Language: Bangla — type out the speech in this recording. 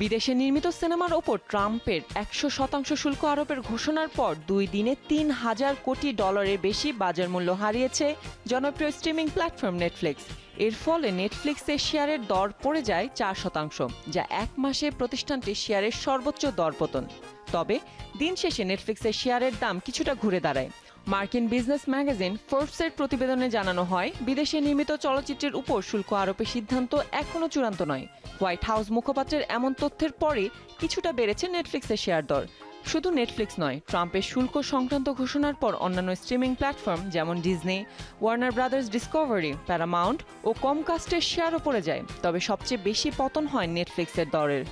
বিদেশে নির্মিত সিনেমার ওপর ট্রাম্পের একশো শতাংশ শুল্ক আরোপের ঘোষণার পর দুই দিনে তিন হাজার কোটি ডলারের বেশি বাজার মূল্য হারিয়েছে জনপ্রিয় স্ট্রিমিং প্ল্যাটফর্ম নেটফ্লিক্স। এর ফলে নেটফ্লিক্সের শেয়ারের দর পড়ে যায় চার শতাংশ, যা এক মাসে প্রতিষ্ঠানটির শেয়ারের সর্বোচ্চ দর পতন তবে দিন শেষে নেটফ্লিক্সের শেয়ারের দাম কিছুটা ঘুরে দাঁড়ায়। মার্কিন বিজনেস ম্যাগাজিন ফোর্বসের প্রতিবেদনে জানানো হয়, বিদেশে নির্মিত চলচ্চিত্রের উপর শুল্ক আরোপের সিদ্ধান্ত এখনও চূড়ান্ত নয়। হোয়াইট হাউস মুখপাত্রের এমন তথ্যের পরে কিছুটা বেড়েছে নেটফ্লিক্সের শেয়ার দর। শুধু নেটফ্লিক্স নয়, ট্রাম্পের শুল্ক সংক্রান্ত ঘোষণার পর অন্যান্য স্ট্রিমিং প্ল্যাটফর্ম যেমন Disney Warner Brothers Discovery Paramount ও কমকাস্টের শেয়ারও পড়ে যায়। তবে সবচেয়ে বেশি পতন হয় নেটফ্লিক্সের দরের।